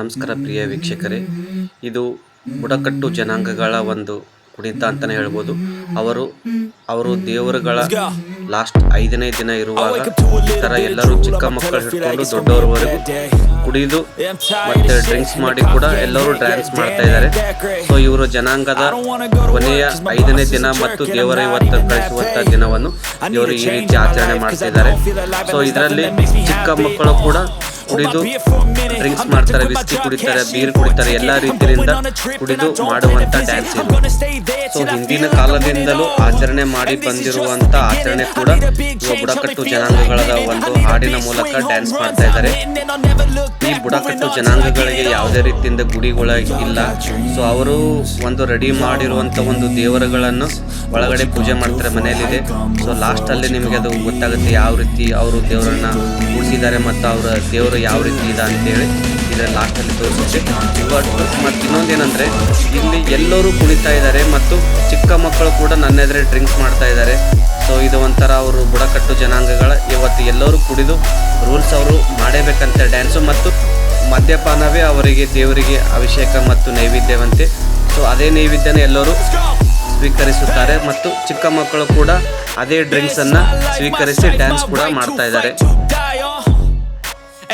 ನಮಸ್ಕಾರ ಪ್ರಿಯ ವೀಕ್ಷಕರೇ. ಇದು ಬುಡಕಟ್ಟು ಜನಾಂಗಗಳ ಒಂದು ಕುಣಿತ ಅಂತಲೇ ಹೇಳ್ಬೋದು. ಅವರು ಅವರು ದೇವರುಗಳ ಲಾಸ್ಟ್ ಐದನೇ ದಿನ ಇರುವಾಗ ಈ ಥರ ಎಲ್ಲರೂ ಚಿಕ್ಕ ಮಕ್ಕಳು ಹಿಡ್ಕೊಂಡು ದೊಡ್ಡವರವರೆಗೂ ಕುಡಿದು ಮತ್ತೆ ಡ್ರಿಂಕ್ಸ್ ಮಾಡಿ ಕೂಡ ಎಲ್ಲರೂ ಡ್ಯಾನ್ಸ್ ಮಾಡ್ತಾ ಇದ್ದಾರೆ. ಸೊ ಇವರು ಜನಾಂಗದ ಕೊನೆಯ ಐದನೇ ದಿನ ಮತ್ತು ದೇವರ ಇವತ್ತು ಕಳಿಸುವಂತ ದಿನವನ್ನು ಇವರು ಈ ರೀತಿ ಆಚರಣೆ ಮಾಡ್ತಾ ಇದ್ದಾರೆ. ಸೊ ಇದರಲ್ಲಿ ಚಿಕ್ಕ ಮಕ್ಕಳು ಕೂಡ ಕುಡಿದು ಡ್ರಿಂಕ್ಸ್ ಮಾಡ್ತಾರೆ ವಿಸ್ಕಿ ಕುಡಿತಾರೆ ಬೀರ್ ಕುಡಿತಾರೆ ಎಲ್ಲಾ ರೀತಿಯಿಂದ ಕುಡಿದು ಮಾಡುವಂತ ಡ್ಯಾನ್ಸ್ ಇದು. ಸೊ ಹಿಂದಿನ ಕಾಲದಿಂದಲೂ ಆಚರಣೆ ಮಾಡಿ ಬಂದಿರುವಂತ ಆಚರಣೆ ಕೂಡ ಬುಡಕಟ್ಟು ಜನಾಂಗಗಳ ಒಂದು ಹಾಡಿನ ಮೂಲಕ ಡ್ಯಾನ್ಸ್ ಮಾಡ್ತಾ ಇದ್ದಾರೆ. ಈ ಬುಡಕಟ್ಟು ಜನಾಂಗಗಳಿಗೆ ಯಾವುದೇ ರೀತಿಯಿಂದ ಗುಡಿಗಳ ಇಲ್ಲ. ಸೊ ಅವರು ಒಂದು ರೆಡಿ ಮಾಡಿರುವಂತ ಒಂದು ದೇವರುಗಳನ್ನು ಒಳಗಡೆ ಪೂಜೆ ಮಾಡ್ತಾರೆ ಮನೆಯಲ್ಲಿದೆ. ಸೊ ಲಾಸ್ಟ್ ಅಲ್ಲಿ ನಿಮಗೆ ಅದು ಗೊತ್ತಾಗುತ್ತೆ ಯಾವ ರೀತಿ ಅವರು ದೇವರನ್ನ ಕೂಡಿಸಿದ್ದಾರೆ ಮತ್ತು ಅವರ ದೇವರು ಯಾವ ರೀತಿ ಇದೆ ಅಂತೇಳಿ ಇದರ ಲಾಸ್ಟಲ್ಲಿ ತೋರಿಸುತ್ತೆ. ಮತ್ತು ಇನ್ನೊಂದೇನೆಂದರೆ, ಇಲ್ಲಿ ಎಲ್ಲರೂ ಕುಣಿತಾ ಇದ್ದಾರೆ ಮತ್ತು ಚಿಕ್ಕ ಮಕ್ಕಳು ಕೂಡ ನನ್ನ ಎದುರೇ ಡ್ರಿಂಕ್ಸ್ ಮಾಡ್ತಾ ಇದ್ದಾರೆ. ಸೊ ಇದು ಒಂಥರ ಅವರು ಬುಡಕಟ್ಟು ಜನಾಂಗಗಳ ಇವತ್ತು ಎಲ್ಲರೂ ಕುಡಿದು ರೂಲ್ಸ್ ಅವರು ಮಾಡೇಬೇಕಂತ ಡ್ಯಾನ್ಸು ಮತ್ತು ಮದ್ಯಪಾನವೇ ಅವರಿಗೆ ದೇವರಿಗೆ ಅಭಿಷೇಕ ಮತ್ತು ನೈವೇದ್ಯವಂತೆ. ಸೊ ಅದೇ ನೈವೇದ್ಯನ ಎಲ್ಲರೂ ಸ್ವೀಕರಿಸುತ್ತಾರೆ ಮತ್ತು ಚಿಕ್ಕ ಮಕ್ಕಳು ಕೂಡ ಅದೇ ಡ್ರಿಂಕ್ಸ್ ಅನ್ನ ಸ್ವೀಕರಿಸಿ ಡ್ಯಾನ್ಸ್ ಕೂಡ ಮಾಡ್ತಾ ಇದ್ದಾರೆ.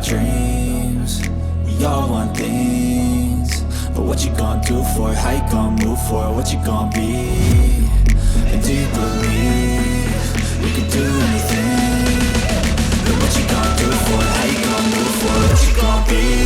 got dreams We all want things But what you gonna do for it? How you gonna move for it? What you gonna be? And do you believe We can do anything? But what you gonna do for it? How you gonna move for it? What you gonna be?